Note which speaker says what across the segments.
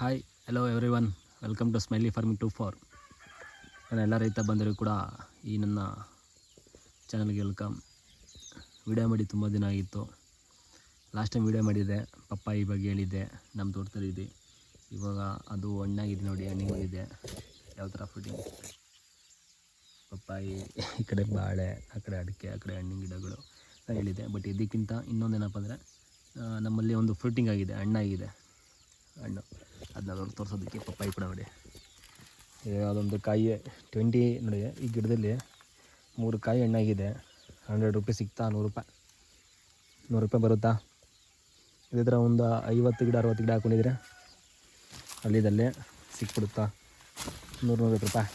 Speaker 1: Hi hello everyone welcome to smiley farming two four ನಾನು ಎಲ್ಲ ರೈತ ಬಂದರೂ ಕೂಡ ಈ ನನ್ನ ಚಾನಲ್ಗೆ ವೆಲ್ಕಮ್ ವಿಡಿಯೋ ಮಾಡಿ ತುಂಬ ದಿನ ಆಗಿತ್ತು. ಲಾಸ್ಟ್ ಟೈಮ್ ವಿಡಿಯೋ ಮಾಡಿದ್ದೆ, ಪಪ್ಪಾಯಿ ಬಗ್ಗೆ ಹೇಳಿದ್ದೆ ನಮ್ಮ ತೋಟದಲ್ಲಿದೆ ಇವಾಗ ಅದು ಹಣ್ಣಾಗಿದೆ ನೋಡಿ, ಹಣ್ಣಿಗೆ ಬಂದಿದೆ ಯಾವ ಥರ ಫುಟಿಂಗ್ ಪಪ್ಪಾಯಿ, ಈ ಕಡೆ ಬಾಳೆ, ಆ ಕಡೆ ಅಡಿಕೆ, ಆ ಕಡೆ ಹಣ್ಣಿನ ಗಿಡಗಳು ಹೇಳಿದೆ ಬಟ್ ಇದಕ್ಕಿಂತ ಇನ್ನೊಂದೇನಪ್ಪ ಅಂದರೆ ನಮ್ಮಲ್ಲಿ ಒಂದು ಫ್ರೂಟಿಂಗ್ ಆಗಿದೆ, ಹಣ್ಣಾಗಿದೆ. ಹಣ್ಣು. ಅದನ್ನ ತೋರಿಸೋದಕ್ಕೆ ಪಪ್ಪಾಯಿ ಕೂಡ ನೋಡಿ. ಅದೊಂದು ಕಾಯಿ ಟ್ವೆಂಟಿ ನೋಡಿ, ಈ ಗಿಡದಲ್ಲಿ ಮೂರು ಕಾಯಿ ಹಣ್ಣಾಗಿದೆ. ಹಂಡ್ರೆಡ್ ರುಪೀಸ್ ಸಿಗ್ತಾ, ನೂರು ರೂಪಾಯಿ. ನೂರು ರೂಪಾಯಿ ಬರುತ್ತಾ? ಇದೇ ಒಂದು ಐವತ್ತು ಗಿಡ, ಅರವತ್ತು ಗಿಡ ಹಾಕೊಂಡಿದ್ರೆ ಅಲ್ಲಿದಲ್ಲೇ ಸಿಕ್ಬಿಡುತ್ತಾ? ನೂರು, ನೂರೈವತ್ತು ರೂಪಾಯಿ.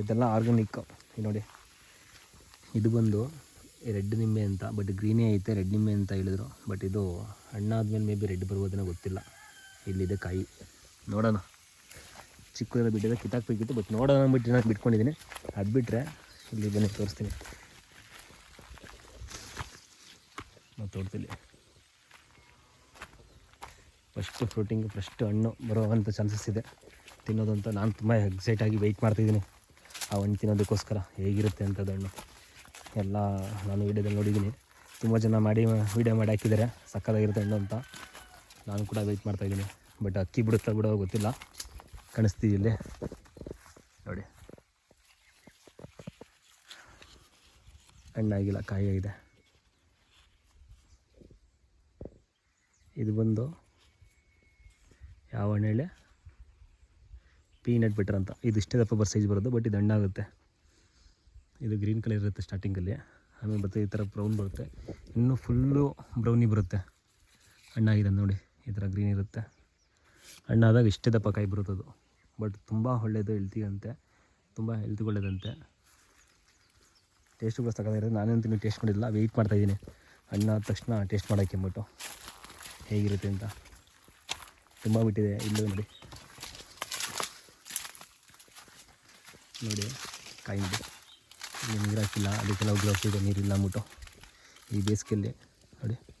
Speaker 1: ಇದೆಲ್ಲ ಆರ್ಗಾನಿಕ್ ನೋಡಿ, ಇದು ಬಂದು ರೆಡ್ ನಿಂಬೆ ಅಂತ ಬಟ್ ಗ್ರೀನೇ ಐತೆ, ರೆಡ್ ನಿಂಬೆ ಅಂತ ಹೇಳಿದ್ರು. ಬಟ್ ಇದು ಹಣ್ಣಾದ್ಮೇಲೆ ಮೇ ಬಿ ರೆಡ್ ಬರ್ಬೋದೇನೋ ಗೊತ್ತಿಲ್ಲ. ಇಲ್ಲಿದೆ ಕಾಯಿ. ನೋಡೋಣ. ಚಿಕ್ಕದೆಲ್ಲ ಬಿಟ್ಟಿದೆ ಕಿತ್ತಾಕ್ಬೇಕಿತ್ತು ಬಟ್ ನೋಡೋಣ ಅಂದ್ಬಿಟ್ಟು ನಾನು ಬಿಟ್ಕೊಂಡಿದ್ದೀನಿ. ಅದು ಬಿಟ್ಟರೆ ಇಲ್ಲಿ ಬನ್ನಿ ತೋರಿಸ್ತೀನಿ. ಮತ್ತು ತೋಟದಲ್ಲಿ ಫಸ್ಟು ಫ್ರೂಟಿಂಗ್ ಫಸ್ಟ್ ಹಣ್ಣು ಬರೋವಂಥ ಚಾನ್ಸಸ್ ಇದೆ. ತಿನ್ನೋದಂತ ನಾನು ತುಂಬ ಎಕ್ಸೈಟಾಗಿ ವೆಯ್ಟ್ ಮಾಡ್ತಿದ್ದೀನಿ. ಆ ಹಣ್ಣು ತಿನ್ನೋದಕ್ಕೋಸ್ಕರ ಹೇಗಿರುತ್ತೆ ಅಂಥದ್ದು ಹಣ್ಣು. ಎಲ್ಲ ನಾನು ವೀಡಿಯೋದಲ್ಲಿ ನೋಡಿದ್ದೀನಿ. ತುಂಬ ಜನ ಮಾಡಿ ವೀಡಿಯೋ ಮಾಡಿ ಹಾಕಿದ್ದಾರೆ. ಸಕ್ಕತ್ತಾಗಿರುತ್ತೆ ಹಣ್ಣು ಅಂತ ನಾನು ಕೂಡ ವೆಯ್ಟ್ ಮಾಡ್ತಾಯಿದ್ದೀನಿ ಬಟ್ ಅಕ್ಕಿ ಬಿಡುತ್ತಾ ಬಿಡೋ ಗೊತ್ತಿಲ್ಲ. ಕಾಣಿಸ್ತೀವಿ ಇಲ್ಲಿ. ನೋಡಿ. ಹಣ್ಣಾಗಿಲ್ಲ ಕಾಯಿ ಆಗಿದೆ ಇದು ಬಂದು ಯಾವ ಹಣ್ಣು ಹೇಳಿ? ಪೀನಟ್ ಬಿಟ್ರಂತ ಇದು ಇಷ್ಟೇ ದಪ್ಪ ಬರ್ ಸೈಜ್ ಬರೋದು ಬಟ್ ಇದು ಹಣ್ಣಾಗುತ್ತೆ. ಇದು ಗ್ರೀನ್ ಕಲರ್ ಇರುತ್ತೆ ಸ್ಟಾರ್ಟಿಂಗಲ್ಲಿ. ಆಮೇಲೆ ಬರುತ್ತೆ ಈ ಥರ ಬ್ರೌನ್ ಬರುತ್ತೆ. ಇನ್ನೂ ಫುಲ್ಲು ಬ್ರೌನಿ ಬರುತ್ತೆ. ಹಣ್ಣಾಗಿದೆ ನೋಡಿ, ಈ ಥರ ಗ್ರೀನ್ ಇರುತ್ತೆ. ಹಣ್ಣಾದಾಗ ಇಷ್ಟೇ ದಪ್ಪ ಕಾಯಿ ಬರುತ್ತದು ಬಟ್ ತುಂಬ ಒಳ್ಳೆಯದು ಹೆಲ್ತಿಗಂತೆ ತುಂಬ ಹೆಲ್ತ್ಗೆ ಒಳ್ಳೇದಂತೆ ಟೇಸ್ಟ್ ಕೂಡ ತಗೋದಿರೋದು ನಾನಂತೂ ಟೇಸ್ಟ್ ಮಾಡಿಲ್ಲ ವೆಯ್ಟ್ ಮಾಡ್ತಾಯಿದ್ದೀನಿ ಹಣ್ಣಾದ ತಕ್ಷಣ ಟೇಸ್ಟ್ ಮಾಡೋಕ್ಕೆ ಅಂದ್ಬಿಟ್ಟು ಹೇಗಿರುತ್ತೆ ಅಂತ. ತುಂಬ ಬಿಟ್ಟಿದೆ. ಇಲ್ಲೂ ನೋಡಿ. ನೋಡಿ ಕಾಯಿಂದು ಇಲ್ಲಿ ನೀರು ಹಾಕಿಲ್ಲ. ಅದಕ್ಕೆಲ್ಲ ಗ್ಲೌಸ್ ಇದೆ ನೀರಿಲ್ಲ ಅಂದ್ಬಿಟ್ಟು. ಈ ಬೇಸಿಗೆಯಲ್ಲಿ ನೋಡಿ.